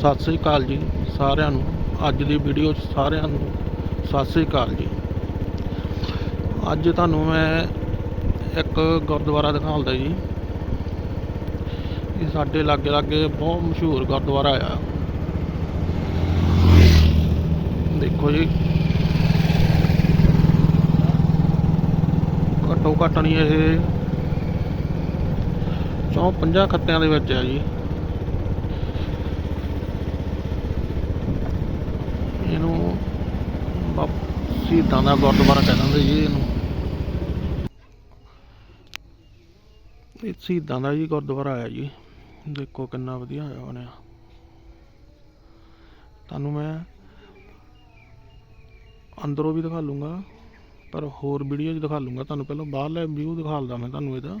ਸਤਿ ਸ੍ਰੀ ਅਕਾਲ ਜੀ ਸਾਰਿਆਂ ਨੂੰ। ਅੱਜ ਦੀ ਵੀਡੀਓ 'ਚ ਸਾਰਿਆਂ ਨੂੰ ਸਤਿ ਸ੍ਰੀ ਅਕਾਲ ਜੀ। ਅੱਜ ਤੁਹਾਨੂੰ ਮੈਂ ਇੱਕ ਗੁਰਦੁਆਰਾ ਦਿਖਾਉਂਦਾ ਜੀ। ਇਹ ਸਾਡੇ ਲਾਗੇ ਲਾਗੇ ਬਹੁਤ ਮਸ਼ਹੂਰ ਗੁਰਦੁਆਰਾ ਆ। ਦੇਖੋ ਜੀ। ਘੱਟੋ ਘੱਟ ਨਹੀਂ ਇਹ ਚੌਂ ਪੰਜਾਂ ਖੱਤਿਆਂ ਦੇ ਵਿੱਚ ਆ ਜੀ ਇਹਨੂੰ ਬਾਪ- ਸ਼ਹੀਦਾਂ ਦਾ ਗੁਰਦੁਆਰਾ ਕਹਿ ਦਿੰਦੇ ਜੀ ਇਹਨੂੰ? ਇਹ ਸ਼ਹੀਦਾਂ ਦਾ ਜੀ ਗੁਰਦੁਆਰਾ ਆ ਜੀ। ਦੇਖੋ ਕਿੰਨਾ ਵਧੀਆ ਹੋਇਆ ਬਣਿਆ। ਤੁਹਾਨੂੰ ਮੈਂ ਅੰਦਰੋਂ ਵੀ ਦਿਖਾ ਲੂੰਗਾ, ਪਰ ਹੋਰ ਵੀਡੀਓ 'ਚ ਦਿਖਾ ਲੂੰਗਾ। ਤੁਹਾਨੂੰ ਪਹਿਲਾਂ ਬਾਹਰਲਾ ਵਿਊ ਦਿਖਾਲਦਾ ਮੈਂ ਤੁਹਾਨੂੰ ਇਹਦਾ।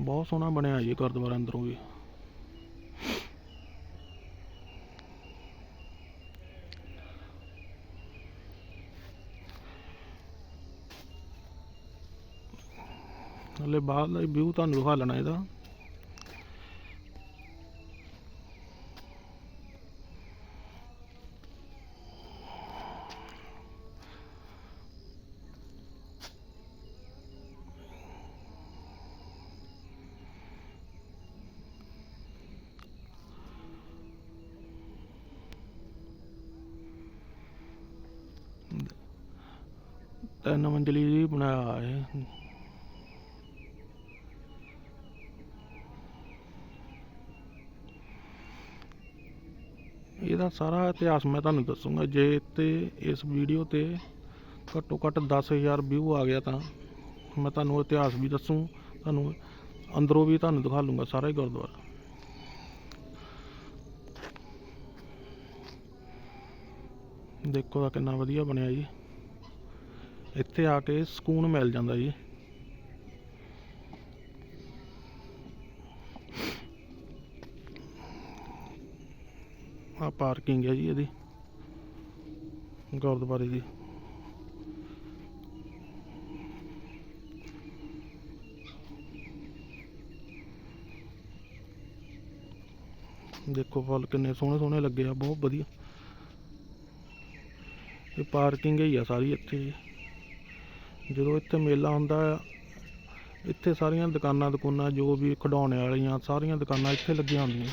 ਬਹੁਤ ਸੋਹਣਾ ਬਣਿਆ ਜੀ ਗੁਰਦੁਆਰਾ ਅੰਦਰੋਂ ਵੀ। ਹਲੇ ਬਾਹਰਲਾ ਵਿਊ ਤੁਹਾਨੂੰ ਦਿਖਾ ਲੈਣਾ ਇਹਦਾ। ਤਿੰਨ ਮੰਜ਼ਲੀ ਬਣਾਇਆ ਹੈ। ਇਹਦਾ ਸਾਰਾ ਇਤਿਹਾਸ ਮੈਂ ਤੁਹਾਨੂੰ ਦੱਸੂਗਾ। ਜੇ ਤੇ ਇਸ ਵੀਡੀਓ ਤੇ ਘੱਟੋ ਘੱਟ 10000 ਵਿਊ ਆ ਗਿਆ ਤਾਂ ਮੈਂ ਤੁਹਾਨੂੰ ਇਤਿਹਾਸ ਵੀ ਦੱਸੂ, ਤੁਹਾਨੂੰ ਅੰਦਰੋਂ ਵੀ ਤੁਹਾਨੂੰ ਦਿਖਾ ਲੂੰਗਾ ਸਾਰਾ ਹੀ ਗੁਰਦੁਆਰਾ। ਦੇਖੋ ਤਾਂ ਕਿੰਨਾ ਵਧੀਆ ਬਣਿਆ ਜੀ। ਇੱਥੇ ਆ ਕੇ ਸਕੂਨ ਮਿਲ ਜਾਂਦਾ ਜੀ। ਆ ਪਾਰਕਿੰਗ ਹੈ ਜੀ ਇਹਦੀ। ਗੁਰਦੁਆਰੇ ਦੀ। ਦੇਖੋ ਫੁੱਲ ਕਿੰਨੇ ਸੋਹਣੇ ਸੋਹਣੇ ਲੱਗੇ ਆ, ਬਹੁਤ ਵਧੀਆ। ਇਹ ਪਾਰਕਿੰਗ ਹੀ ਆ ਸਾਰੀ ਇੱਥੇ। ਜਦੋਂ ਇੱਥੇ ਮੇਲਾ ਹੁੰਦਾ ਆ, ਇੱਥੇ ਸਾਰੀਆਂ ਦੁਕਾਨਾਂ ਦੁਕਾਨਾਂ ਜੋ ਵੀ ਖਿਡੌਣੇ ਵਾਲੀਆਂ ਸਾਰੀਆਂ ਦੁਕਾਨਾਂ ਇੱਥੇ ਲੱਗੀਆਂ ਹੁੰਦੀਆਂ।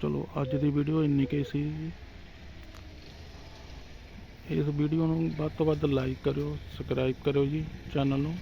ਚਲੋ, ਅੱਜ ਦੀ ਵੀਡੀਓ ਇੰਨੀ ਕੁ ਹੀ ਸੀ। ਇਸ ਵੀਡੀਓ ਨੂੰ ਵੱਧ ਤੋਂ ਵੱਧ ਲਾਈਕ ਕਰਿਓ ਸਬਸਕ੍ਰਾਈਬ ਕਰਿਓ ਜੀ ਚੈਨਲ ਨੂੰ।